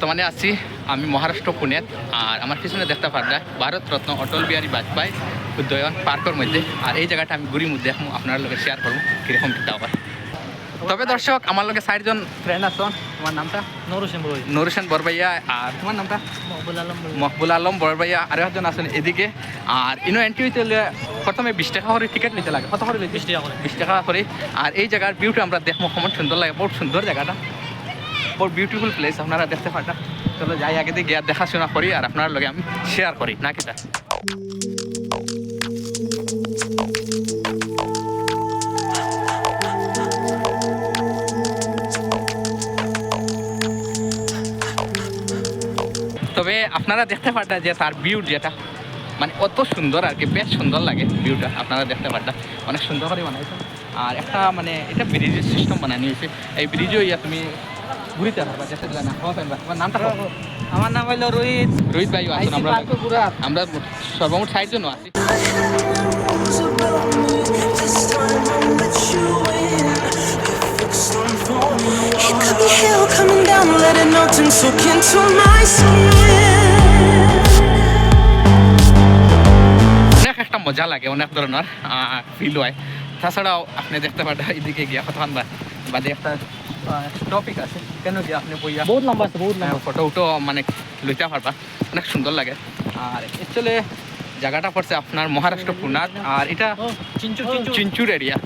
বর্তমানে আছি আমি মহারাষ্ট্র পুনেত আর আমার পিছনে দেখতে পারলে ভারতরত্ন অটল বিহারী বাজপেয়ী উদ্যান পার্কের মধ্যে। আর এই জায়গাটা আমি ঘুরি মধ্যে দেখব আপনার লগে শেয়ার করব কীরকম কিতা আবার তবে দর্শক আমার লগে চারজন ফ্রেন্ড আছেন। তোমার নামটা? নরু সিংহ নুরুসেন বরবাইয়া আর তোমার নামটা? মকবুল আলম মকবুল আলম বরবাইয়া আরও একজন আছেন এদিকে। আর ইনো এন্ট্রি হইতে হলে প্রথমে বিশ টাকা করে টিকিট নিতে লাগে। কত করে? বিশ টাকা করে। বিশ টাকা করে। আর এই জায়গার ভিউটা আমরা দেখব কেমন সুন্দর লাগে। বহুত সুন্দর জায়গাটা। বহুত বিউটিফুল প্লেস আপনারা দেখতে পারেন চলো যাই আগে দিয়ে গিয়ে দেখাশোনা করি আর আপনার লগে আমি শেয়ার করি, না কিটা তবে আপনারা দেখতে পারটা যে তার ভিউ যেটা মানে অত সুন্দর আর কি, বেশ সুন্দর লাগে ভিউটা আপনারা দেখতে পারটা অনেক সুন্দর করে বানাইছে। আর একটা মানে এটা ব্রিজের সিস্টেম বানানো হয়েছে এই ব্রিজও ইয়া তুমি ঘুরিতে পারবা যেতে দিলে না হওয়া পারবা তোমার নামটা আমার নাম হইল রোহিত। রোহিত ভাই আছেন আমরা আমরা সর্বমোট ষাট জন আছি। coming down, let it soak into my skin. অনেক একটা মজা লাগে অনেক ধরনের ফিল হয়। তাছাড়াও আপনি দেখতে পারেন এদিকে গিয়া বা বাদে একটা টপিক আছে। কেন কি আপনি বইয়া বহুত লম্বা আছে বহুত লম্বা। ফটো উটো মানে লইতে পারবা। অনেক সুন্দর লাগে। আর অ্যাকচুয়ালি জায়গাটা পড়ছে আপনার মহারাষ্ট্র পুনাত। আর এটা চিঞ্চুর চিঞ্চুর এরিয়া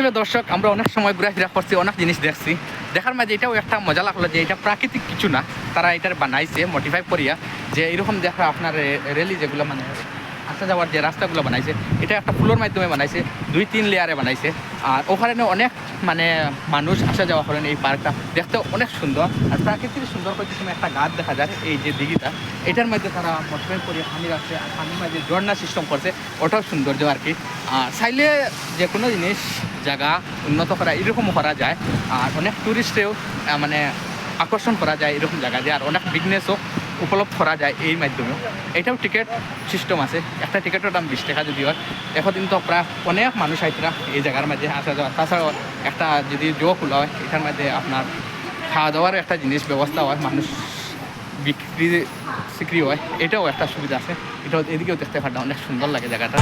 আসলে দর্শক, আমরা অনেক সময় ঘোরাফেরা করছি, অনেক জিনিস দেখছি। দেখার মাঝে এটাও একটা মজা লাগল যে এটা প্রাকৃতিক কিছু না, তারা এটার বানাইছে মডিফাই করিয়া, যে এরকম দেখা আপনার রেলি যেগুলো মানে আসা যাওয়ার যে রাস্তাগুলো বানাইছে, এটা একটা ফুলোর মাধ্যমে বানাইছে, দুই তিন লেয়ারে বানাইছে। আর ওখানে অনেক মানে মানুষ আসা যাওয়া করেন এই পার্কটা দেখতে অনেক সুন্দর। আর প্রাকৃতিক সুন্দর করে সময় একটা গাছ দেখা যায়, এই যে দিঘিটা, এটার মধ্যে তারা মডিফাই করে পানি রাখছে, আর পানির মাঝে ঝর্ণা সিস্টেম করছে, ওটাও সৌন্দর্য আর কি। আর চাইলে যে কোনো জিনিস জায়গা উন্নত করা, এরকম করা যায়। আর অনেক টুরিস্টেও মানে আকর্ষণ করা যায় এরকম জায়গা দিয়ে। আর অনেক বিজনেসও উপলব্ধ করা যায় এই মাধ্যমেও। এটাও টিকিট সিস্টেম আছে। একটা টিকিটের দাম বিশ টাকা যদি হয় এখন তো প্রায় অনেক মানুষ আইতরা এই জায়গার মাঝে আসা যাওয়া। তাছাড়াও একটা যদি জো খোলা হয় এটার মধ্যে আপনার খাওয়া দাওয়ার একটা জিনিস ব্যবস্থা হয়, মানুষ বিক্রি বিক্রি হয়। এটাও একটা সুবিধা আছে। এটাও এদিকেও দেখতে পারতাম অনেক সুন্দর লাগে জায়গাটা।